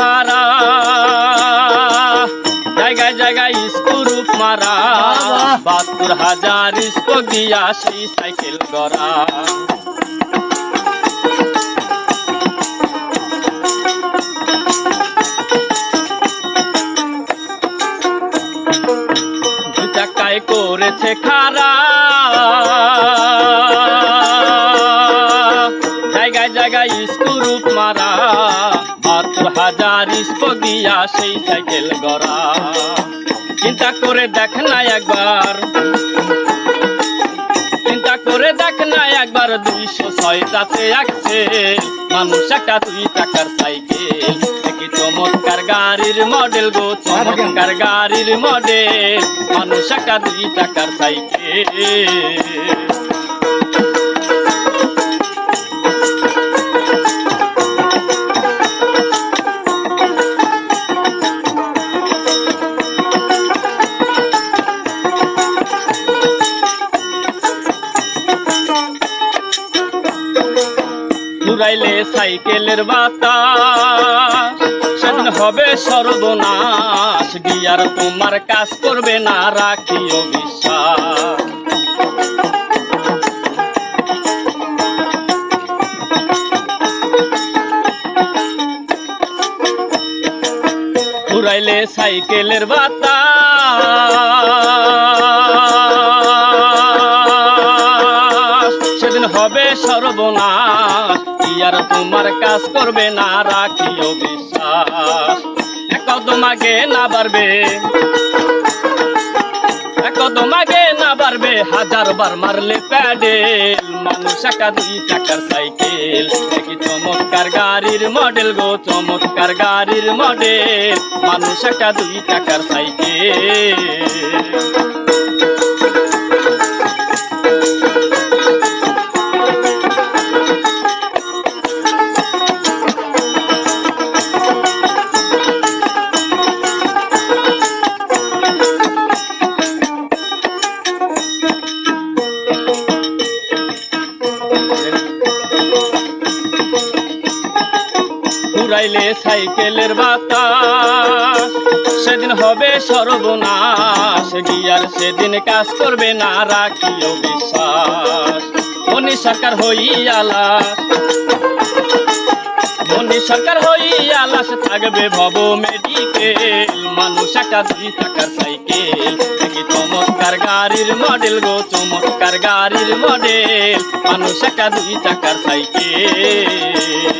খারা জায়গায় জায়গায় স্কুরুপ মারা। বাহাত্তর হাজার স্কোক দিয়া সেই সাইকেল গড়া। করেছে খারা জায়গায় স্কুরুপ মারা বাহাত্তর হাজার স্কো দিয়া সেই সাইকেল গড়া। চিন্তা করে দেখ না একবার, চিন্তা করে দেখ না একবার দুইশো ছয়টাতে একসেল মানুষ একটা দুই টাকার সাইকেল। একই চমৎকার গাড়ির মডেল গো, চমৎকার গাড়ির মডেল, মানুষ একটা দুই টাকার সাইকেল। ঘুরাইলে সাইকেলের বাতা সেদিন হবে সর্বনাশ, গিয়ার তোমার কাজ করবে না, রাখিও বিশ্বাস। ঘুরাইলে সাইকেলের বাতাস। সেদিন হবে সর্বনাশ ইয়ার তোমার কাজ করবে না, রাখিও বিশ্বাস। একদম আগে না বাড়বে একদম আগে না বাড়বে, হাজার বার মারলে প্যাডেল। মানুষ একা দুই চাকার সাইকেল একই চমৎকার গাড়ির মডেল গো, চমৎকার গাড়ির মডেল। মানুষ একা দুই চাকার সাইকেল। ঘুরাইলে সাইকেলের বাতাস। সেদিন হবে সর্বনাশ, গিয়ার সেদিন কাজ করবে না, রাখিও বিশ্বাস। মনি সরকার হইয়ালাস মনি সরকার হইয়ালাস থাকবে ভব মেডিকেল মানুষ একটা দুই টাকার সাইকেল চমৎকার গাড়ির মডেল গো, চমৎকার গাড়ির মডেল মানুষ একটা দুই টাকার সাইকেল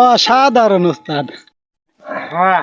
অসাধারণ উস্তাদ। হ্যাঁ